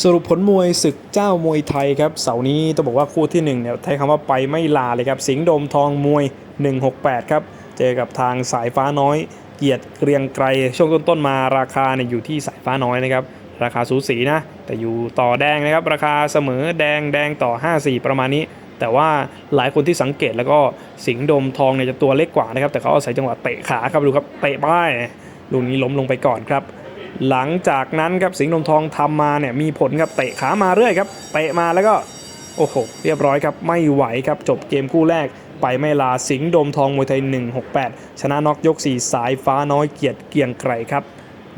สรุปผลมวยศึกเจ้ามวยไทยครับเสาร์นี้ต้องบอกว่าคู่ที่1เนี่ยใช้คำว่าไปไม่ลาเลยครับ สิงห์โดมทองมวย 168 ครับ เจอกับทางสายฟ้าน้อย เกียรติเกรียงไกรช่วงต้นๆมาราคาเนี่ยอยู่ที่สายฟ้าน้อยนะครับ ราคาสูสีนะ แต่อยู่ต่อแดงนะครับ ราคาเสมอแดงแดงต่อ 5-4 ประมาณนี้ แต่ว่าหลายคนที่สังเกตแล้วก็สิงห์โดมทองเนี่ยจะตัวเล็กกว่านะครับแต่เขาอาศัยจังหวะเตะขาครับดูครับเตะป้ายลูกนี้ล้มลงไปก่อนครับ หลังจากนั้นครับสิงห์นมทองทำมาเนี่ยมีผลครับเตะขามาเรื่อยครับเตะมาแล้วก็โอ้โหเรียบร้อยครับไม่ไหวครับจบเกมคู่แรกไปไม่ลาสิงห์โดมทองมวยไทย 168 ชนะน็อกยก 4 สายฟ้าน้อยเกียรติเกียงไกรครับ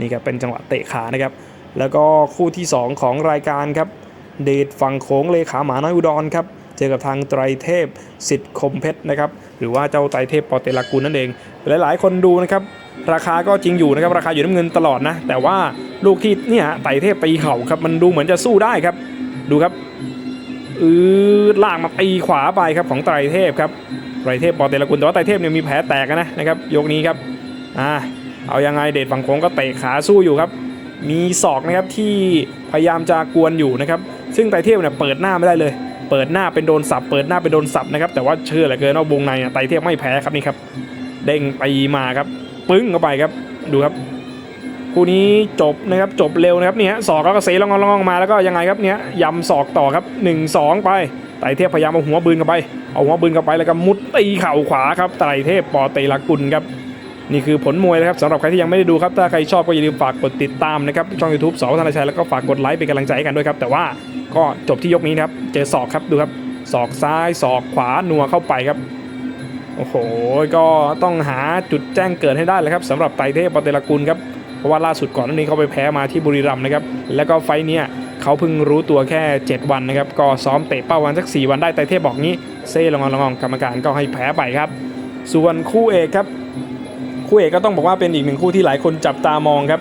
นี่ครับเป็นจังหวะเตะขานะครับแล้วก็คู่ที่ 2 ของรายการครับเดชฝั่งโขงเลขาหมาน้อยอุดรครับเจอกับทางไตรเทพสิทธิ์คมเพชรนะครับหรือว่าเจ้าไตรเทพปอเตลากุลนั่นเอง หลายๆ คนดูนะครับ ราคาก็จริงอยู่นะครับ ราคาอยู่น้ำเงินตลอดนะ แต่ว่าลูกที่เนี่ยไตรเทพตีเข่าครับ มันดูเหมือนจะสู้ได้ครับ ดูครับอือลากมาตีขวาไปครับของไตรเทพครับไตรเทพปอเตลากุลแต่ว่าไตรเทพเนี่ยมีแผลแตกนะนะครับยกนี้ครับอ่าเอายังไงเดชฝั่งโขงก็เตะขาสู้อยู่ครับ มีศอกนะครับที่พยายามจะกวนอยู่นะครับ ซึ่งไตรเทพเนี่ยเปิดหน้าไม่ได้เลย เปิดหน้าเป็นโดนสับ เปิดหน้าเป็นโดนสับนะครับแต่ว่าเชื่อเหลือเกินว่าวงในเนี่ยไตรเทพไม่แพ้ครับนี่ครับเด้งตีมาครับ ปึ้งเข้าไปครับดูครับคู่นี้จบนะครับจบเร็วนะครับเนี่ยศอกแล้วก็เซลองลองมาแล้วก็ยังไงครับเนี่ยยำศอกต่อครับ 1 2 ไปไตรเทพพยายามเอาหัวบืนเข้าไปเอาหัวบืนเข้าไปแล้วก็มุดตีเข่าขวาครับไตรเทพปอเตลกุลครับนี่คือผลมวยนะครับสำหรับใครที่ยังไม่ได้ดูครับถ้าใครชอบก็อย่าลืมฝากกดติดตามนะครับช่อง YouTube สอธนชัยแล้วก็ฝากกดไลค์เป็นกำลังใจให้กันด้วยครับแต่ว่าก็จบที่ยกนี้นะครับเจอศอกครับดูครับศอกซ้ายศอกขวานัวเข้าไปครับ โอ้โห ก็ต้องหาจุดแจ้งเกิดให้ได้เลยครับสำหรับไตเทพปเตลกุลครับเพราะว่าล่าสุดก่อนน้านี้เขาไปแพ้มาที่บุรีรัมย์นะครับแล้วก็ไฟเนี้ยเขาเพิ่งรู้ตัวแค่ 7 วันนะครับก็ซ้อมเตะเป้าวันสัก 4 วันได้ไตเทพบอกงี้เซ่ลองลองกรรมการก็ให้แพ้ไปครับ ส่วนคู่เอกครับคู่เอกก็ต้องบอกว่าเป็นอีกหนึ่งคู่ที่หลายคนจับตามองครับ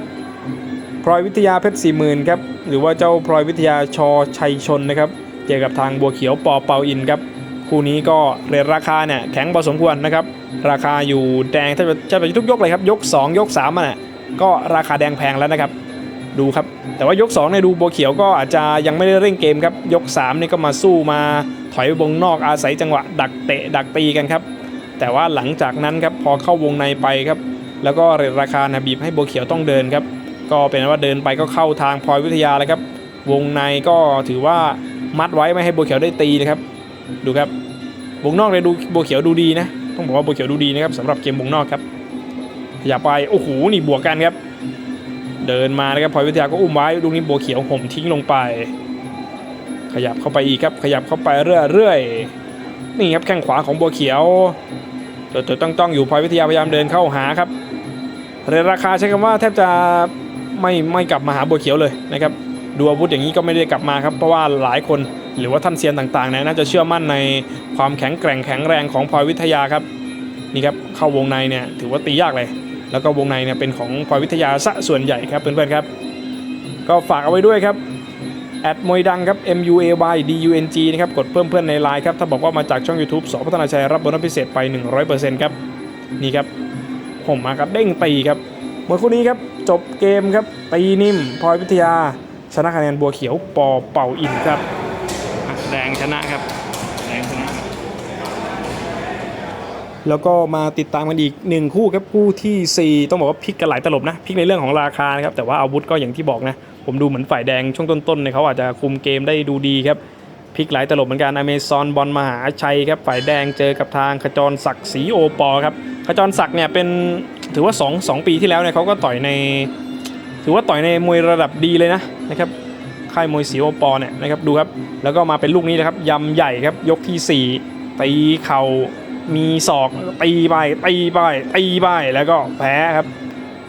พลอยวิทยาเพชรสี่หมื่นครับหรือว่าเจ้าพลอยวิทยาชอชัยชนนะครับเจอกับทางบัวเขียวปอเปาอินครับ คู่นี้ก็เรทราคาเนี่ยแข็งพอสมควรนะครับราคาอยู่แดงถ้าจะไปทุกยกเลยครับยก 2 ยก3อะก็ราคาแดงแพงแล้วนะครับดูครับแต่ว่ายก2เนี่ยดูโบเขียวก็อาจจะยังไม่ได้เร่งเกมครับยก3นี่ก็มาสู้มาถอยไปวงนอกอาศัยจังหวะ ดักเตะดักตีกันครับแต่ว่าหลังจากนั้นครับพอเข้าวงในไปครับแล้วก็เรทราคานะบีบให้โบเขียวต้องเดินครับก็เป็นว่าเดินไปก็เข้าทางพลอยวิทยาเลยครับวงในก็ถือว่ามัดไว้ไม่ให้โบเขียวได้ตีนะครับ ดูครับวงนอกเลยดูบัวเขียวดูดีนะต้องบอกว่าบัวเขียวดูดีนะครับสำหรับเกมวงนอกครับขยับไปโอ้โหนี่บวกกันครับ เดินมานะครับพลอยวิทยาก็อุ้มไว้ลูกนี้บัวเขียวห่มทิ้งลงไป ขยับเข้าไปอีกครับ ขยับเข้าไปเรื่อยๆนี่ครับแข้งขวาของบัวเขียวตัวต้องต้องอยู่พลอยวิทยาพยายามเดินเข้าหาครับเรราคาใช้คำว่าแทบจะไม่ไม่กลับมาหาบัวเขียวเลยนะครับดูอาวุธอย่างนี้ก็ไม่ได้กลับมาครับเพราะว่าหลายคน หรือว่าท่านเซียนต่างๆเนี่ยน่าจะเชื่อมั่นในความแข็งแกร่งแข็งแรงของพลอยวิทยาครับนี่ครับเข้าวงในเนี่ยถือว่าตียากเลย แล้วก็วงในเนี่ยเป็นของพลอยวิทยาซะส่วนใหญ่ครับเพื่อนๆครับ ก็ฝากเอาไว้ด้วยครับแอดมวยดังครับ M U A Y D U N G นะครับกดเพิ่มเพื่อนในไลน์ครับถ้าบอกว่ามาจากช่อง YouTube สพัฒนาชัยรับโบนัสพิเศษไป 100%ครับนี่ครับผมมาครับเด้งตีครับมวยคู่นี้ครับจบเกมครับตีนิ่มพลอยวิทยาชนะคะแนนบัวเขียวปอเป่าอินครับ แดงชนะครับแดงชนะครับแล้วก็มาติดตามกันอีกหนึ่งคู่ครับคู่ทีสี่ 4 ต้องบอกว่าพลิกกันหลายตลบนะพลิกในเรื่องของราคานะครับแต่ว่าอาวุธก็อย่างที่บอกนะ ผมดูเหมือนฝ่ายแดงช่วงต้นๆเนี่ยเขาอาจจะคุมเกมได้ดูดีครับพลิกหลายตลบเหมือนกันอเมซอนบอลมหาชัยครับฝ่ายแดงเจอกับทางขจรศักดิ์ศรีโอปอครับขจรศักดิ์เนี่ยเป็นถือว่า 2 2 ปีที่แล้วเนี่ยเขาก็ต่อยใน ถือว่าต่อยในมวยระดับดีเลยนะนะครับ ค่ายมวยสีโอปอเนี่ยนะครับดูครับแล้วก็มาเป็นลูกนี้นะครับยำใหญ่ครับยกที่4ตีเข่ามีศอกตีไปตีไปตีไปแล้วก็แพ้ครับ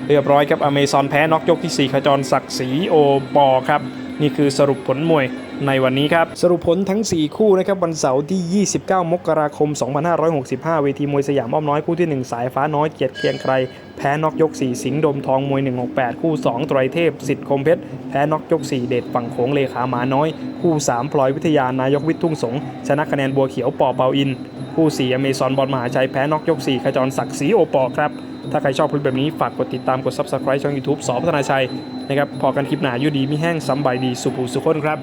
เรียบร้อยครับอเมซอนแพ้น็อกยกที่4ขจรศักดิ์ศรีโอปอครับนี่คือสรุปผลมวยในวันนี้ครับ สรุปผลทั้ง 4 คู่นะครับวันเสาร์ที่ 29 มกราคม 2565 เวทีมวยสยามอ้อมน้อยคู่ที่ 1 สายฟ้าน้อยเกียรติเคียงใครแพ้นอกยก 4 สิงห์ดมทองมวย 168 คู่ 2 ไตรเทพสิทธิ์คมเพชร แพ้นอกยก 4 เดชฝั่งโขงเลขาหมาน้อย คู่ 3 พลอยวิทยานายกวิทย์ทุ่งสง ชนะคะแนนบัวเขียวปอเปาอิน คู่ 4 อเมซอนบอลมหาชัย แพ้นอกยก 4 ขจรศักดิ์ศรีโอปอครับ ถ้าใครชอบคลิปแบบนี้ฝากกดติดตามกด subscribe ช่อง YouTube สอพัฒนาชัยนะครับพอกันคลิปหนาอยู่ดีมีแห้งสำบายดีสุภูสุขนครับ